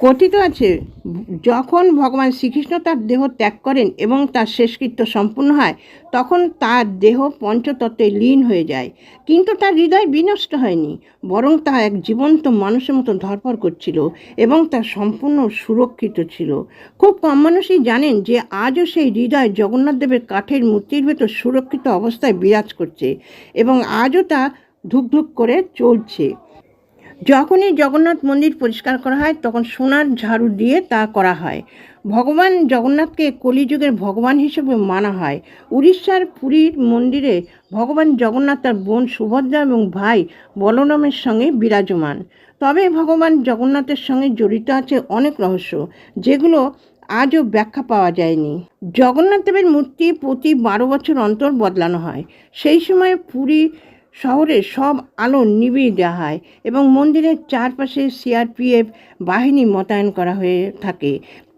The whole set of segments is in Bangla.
কথিত আছে, যখন ভগবান শ্রীকৃষ্ণ তার দেহ ত্যাগ করেন এবং তার শেষকৃত্য সম্পূর্ণ হয়, তখন তার দেহ পঞ্চতত্ত্বে লীন হয়ে যায়। কিন্তু তার হৃদয় বিনষ্ট হয়নি, বরং তা এক জীবন্ত মানুষের মতো ধরপড় করছিল এবং তা সম্পূর্ণ সুরক্ষিত ছিল। খুব কম মানুষই জানেন যে আজও সেই হৃদয় জগন্নাথ দেবের কাঠের মূর্তির ভেতর সুরক্ষিত অবস্থায় বিরাজ করছে এবং আজও তা ধুকধুক করে চলছে। যখনই জগন্নাথ মন্দির পরিষ্কার করা হয়, তখন সোনার ঝাড়ু দিয়ে তা করা হয়। ভগবান জগন্নাথকে কলিযুগের ভগবান হিসেবে মানা হয়। উড়িষ্যার পুরীর মন্দিরে ভগবান জগন্নাথ তার বোন সুভদ্রা এবং ভাই বলরামের সঙ্গে বিরাজমান। তবে ভগবান জগন্নাথের সঙ্গে জড়িত আছে অনেক রহস্য, যেগুলো আজও ব্যাখ্যা পাওয়া যায়নি। জগন্নাথ দেবের মূর্তি প্রতি বারো বছর অন্তর বদলানো হয়। সেই সময় পুরী শহরে সব আলো নিভিয়ে দেওয়া হয় এবং মন্দিরের চারপাশে সিআরপিএফ বাহিনী মোতায়েন করা হয়ে থাকে।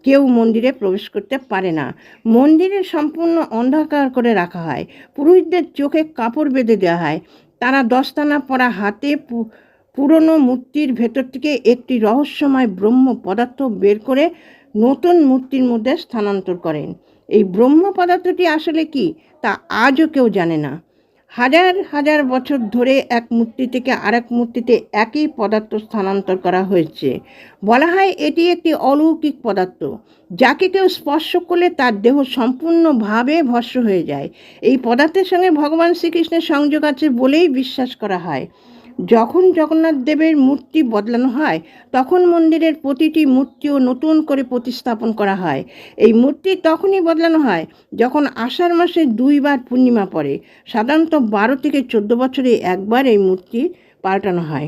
কেউ মন্দিরে প্রবেশ করতে পারে না। মন্দিরে সম্পূর্ণ অন্ধকার করে রাখা হয়। পুরোহিতদের চোখে কাপড় বেঁধে দেওয়া হয়। তারা দস্তানা পরা হাতে পুরনো মূর্তির ভেতর থেকে একটি রহস্যময় ব্রহ্ম পদার্থ বের করে নতুন মূর্তির মধ্যে স্থানান্তর করেন। এই ব্রহ্ম পদার্থটি আসলে কি, তা আজও কেউ জানে না। হাজার হাজার বছর ধরে এক মূর্তি থেকে আরেক মূর্তিতে একই পদার্থ স্থানান্তর করা হয়েছে। বলা হয় এটি একটি অলৌকিক পদার্থ, যাকে কেউ স্পর্শ করলে তার দেহ সম্পূর্ণভাবে ভস্ম হয়ে যায়। এই পদার্থের সঙ্গে ভগবান শ্রীকৃষ্ণের সংযোগ আছে বলেই বিশ্বাস করা হয়। যখন জগন্নাথ দেবের মূর্তি বদলানো হয়, তখন মন্দিরের প্রতিটি মূর্তিও নতুন করে প্রতিস্থাপন করা হয়। এই মূর্তি তখনই বদলানো হয় যখন আষাঢ় মাসে দুইবার পূর্ণিমা পড়ে। সাধারণত বারো থেকে চোদ্দ বছরে একবার এই মূর্তি পাল্টানো হয়।